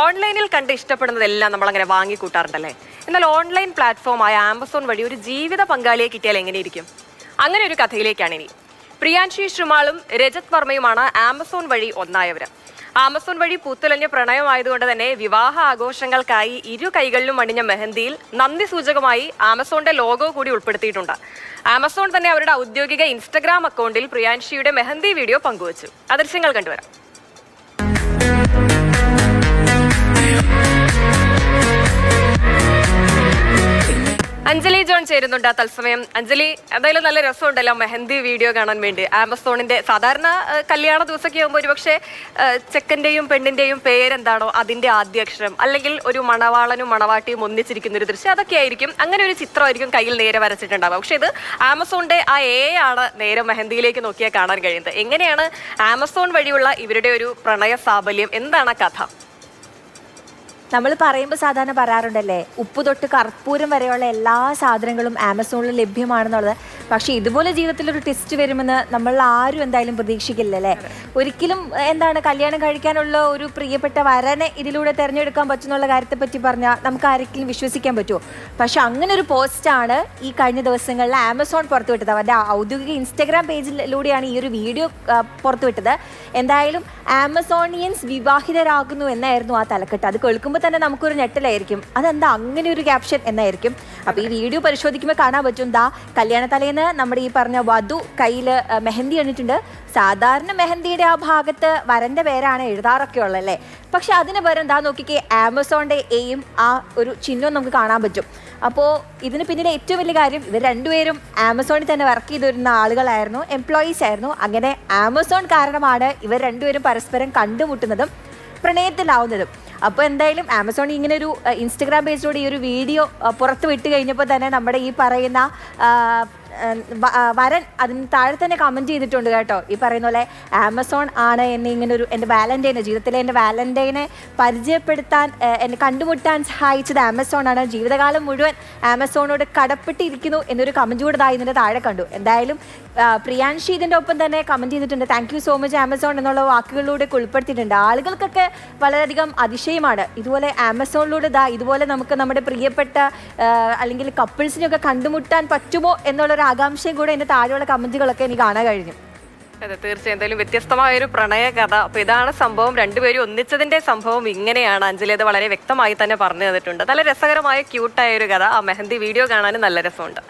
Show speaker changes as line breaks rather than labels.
ഓൺലൈനിൽ കണ്ട് ഇഷ്ടപ്പെടുന്നതെല്ലാം നമ്മൾ അങ്ങനെ വാങ്ങിക്കൂട്ടാറുണ്ടല്ലേ? എന്നാൽ ഓൺലൈൻ പ്ലാറ്റ്ഫോമായ ആമസോൺ വഴി ഒരു ജീവിത പങ്കാളിയെ കിട്ടിയാൽ എങ്ങനെയിരിക്കും? അങ്ങനെ ഒരു കഥയിലേക്കാണ് ഇനി. പ്രിയാൻഷി ശ്രുമാളും രജത് വർമ്മയുമാണ് ആമസോൺ വഴി ഒന്നായവർ ആമസോൺ വഴി പൂത്തുലഞ്ഞ പ്രണയമായതുകൊണ്ട് തന്നെ വിവാഹ ആഘോഷങ്ങൾക്കായി ഇരു കൈകളിലും അണിഞ്ഞ മെഹന്തിയിൽ നന്ദി സൂചകമായി ആമസോണിന്റെ ലോഗോ കൂടി ഉൾപ്പെടുത്തിയിട്ടുണ്ട്. ആമസോൺ തന്നെ അവരുടെ ഔദ്യോഗിക ഇൻസ്റ്റഗ്രാം അക്കൗണ്ടിൽ പ്രിയാൻഷിയുടെ മെഹന്തി വീഡിയോ പങ്കുവച്ചു. ആ ദൃശ്യങ്ങൾ കണ്ടുവരാം. അഞ്ജലി ജോൺ ചേരുന്നുണ്ട് ആ തത്സമയം. അഞ്ജലി എന്തായാലും നല്ല രസമുണ്ടല്ലോ മെഹന്തി വീഡിയോ കാണാൻ വേണ്ടി. ആമസോണിന്റെ സാധാരണ കല്യാണ ദിവസമൊക്കെ ആകുമ്പോൾ ഒരുപക്ഷെ ആ, ചെക്കന്റെയും പെണ്ണിന്റെയും പേരെന്താണോ അതിന്റെ ആദ്യ അക്ഷരം അല്ലെങ്കിൽ ഒരു മണവാളനും മണവാട്ടിയും ഒന്നിച്ചിരിക്കുന്ന ഒരു ദൃശ്യം അതൊക്കെ ആയിരിക്കും. അങ്ങനെ ഒരു ചിത്രമായിരിക്കും കയ്യിൽ നേരെ വരച്ചിട്ടുണ്ടാവുക. പക്ഷെ ഇത് ആമസോണിന്റെ ആ എ ആണ് നേരെ മെഹന്തിയിലേക്ക് നോക്കിയാൽ കാണാൻ കഴിയുന്നത്. എങ്ങനെയാണ് ആമസോൺ വഴിയുള്ള ഇവരുടെ ഒരു പ്രണയ സാബല്യം എന്താണ് കഥ?
നമ്മൾ പറയുമ്പോൾ സാധാരണ പറയാറുണ്ടല്ലേ ഉപ്പ് തൊട്ട് കർപ്പൂരം വരെയുള്ള എല്ലാ സാധനങ്ങളും ആമസോണിൽ ലഭ്യമാണെന്നുള്ളത്. പക്ഷേ ഇതുപോലെ ജീവിതത്തിൽ ഒരു ടെസ്റ്റ് വരുമെന്ന് നമ്മൾ ആരും എന്തായാലും പ്രതീക്ഷിക്കില്ല അല്ലേ ഒരിക്കലും എന്താണ് കല്യാണം കഴിക്കാനുള്ള ഒരു പ്രിയപ്പെട്ട വരനെ ഇതിലൂടെ തിരഞ്ഞെടുക്കാൻ പറ്റുന്നുള്ള കാര്യത്തെ പറ്റി പറഞ്ഞാൽ നമുക്ക് ആരെങ്കിലും വിശ്വസിക്കാൻ പറ്റുമോ? പക്ഷെ അങ്ങനെ ഒരു പോസ്റ്റാണ് ഈ കഴിഞ്ഞ ദിവസങ്ങളിൽ ആമസോൺ പുറത്തുവിട്ടത്. അവരുടെ ഔദ്യോഗിക ഇൻസ്റ്റഗ്രാം പേജിലൂടെയാണ് ഈ ഒരു വീഡിയോ പുറത്തുവിട്ടത്. എന്തായാലും ആമസോണിയൻസ് വിവാഹിതരാകുന്നു എന്നായിരുന്നു ആ തലക്കെട്ട്. അത് കേൾക്കുമ്പോൾ തന്നെ നമുക്കൊരു ഞെട്ടലായിരിക്കും. അതെന്താ അങ്ങനെ ഒരു ക്യാപ്ഷൻ എന്നായിരിക്കും. അപ്പോൾ ഈ വീഡിയോ പരിശോധിക്കുമ്പോൾ കാണാൻ പറ്റും. ദാ കല്യാണ തലേന്ന് നമ്മുടെ ഈ പറഞ്ഞ വധു കയ്യിൽ മെഹന്തി എണ്ണിട്ടുണ്ട് സാധാരണ മെഹന്തിയുടെ ആ ഭാഗത്ത് വരന്റെ പേരാണ് എഴുതാറൊക്കെ ഉള്ളല്ലേ പക്ഷെ അതിന് പകരം ദാ നോക്കിക്കേ ആമസോണിന്റെ എയും ആ ഒരു ചിഹ്നവും നമുക്ക് കാണാൻ പറ്റും. അപ്പോൾ ഇതിന് പിന്നിലെ ഏറ്റവും വലിയ കാര്യം ഇവർ രണ്ടുപേരും ആമസോണിൽ തന്നെ വർക്ക് ചെയ്തു വരുന്ന ആളുകളായിരുന്നു എംപ്ലോയീസ് ആയിരുന്നു. അങ്ങനെ ആമസോൺ കാരണമാണ് ഇവർ രണ്ടുപേരും പരസ്പരം കണ്ടുമുട്ടുന്നതും പ്രണയത്തിലാവുന്നതും. അപ്പോൾ എന്തായാലും ആമസോൺ ഇങ്ങനെ ഒരു ഇൻസ്റ്റഗ്രാം പേജിലൂടെ ഈ ഒരു വീഡിയോ പുറത്ത് വിട്ട് കഴിഞ്ഞപ്പോൾ തന്നെ നമ്മുടെ ഈ പറയുന്ന വരൻ അതിന് താഴെ തന്നെ കമന്റ് ചെയ്തിട്ടുണ്ട് കേട്ടോ. ഈ പറയുന്ന പോലെ ആമസോൺ ആണ് എന്നെ ഇങ്ങനെ ഒരു എന്റെ വാലന്റൈന് ജീവിതത്തിലെ എന്റെ വാലന്റൈനെ പരിചയപ്പെടുത്താൻ എന്നെ കണ്ടുമുട്ടാൻ സഹായിച്ചത് ആമസോൺ ആണ്. ജീവിതകാലം മുഴുവൻ ആമസോണോട് കടപ്പെട്ടിരിക്കുന്നു എന്നൊരു കമന്റ് കൂടെ ഇതായി ഇതിന്റെ താഴെ കണ്ടു. എന്തായാലും പ്രിയാൻഷി ഇതിന്റെ ഒപ്പം തന്നെ കമന്റ് ചെയ്തിട്ടുണ്ട്. Thank you so much Amazon എന്നുള്ള വാക്കുകളിലൂടെ ഉൾപ്പെടുത്തിയിട്ടുണ്ട്. ആളുകൾക്കൊക്കെ വളരെയധികം അതിശയമാണ്. ഇതുപോലെ ആമസോണിലൂടെ ഇതാ ഇതുപോലെ നമുക്ക് നമ്മുടെ പ്രിയപ്പെട്ട അല്ലെങ്കിൽ കപ്പിൾസിനെയൊക്കെ കണ്ടുമുട്ടാൻ പറ്റുമോ എന്നുള്ളൊരു ആകാംക്ഷയും കൂടെ എന്റെ താഴെയുള്ള കമന്റുകളൊക്കെ എനിക്ക് കാണാൻ കഴിഞ്ഞു.
അതെ തീർച്ചയായും. എന്തായാലും വ്യത്യസ്തമായ ഒരു പ്രണയ കഥ. അപ്പൊ ഇതാണ് സംഭവം. രണ്ടുപേരും ഒന്നിച്ചതിന്റെ സംഭവം ഇങ്ങനെയാണ്. അഞ്ജലി അത് വളരെ വ്യക്തമായി തന്നെ പറഞ്ഞു തന്നിട്ടുണ്ട്. നല്ല രസകരമായ ക്യൂട്ടായ ഒരു കഥ. ആ മെഹന്തി വീഡിയോ കാണാനും നല്ല രസമുണ്ട്.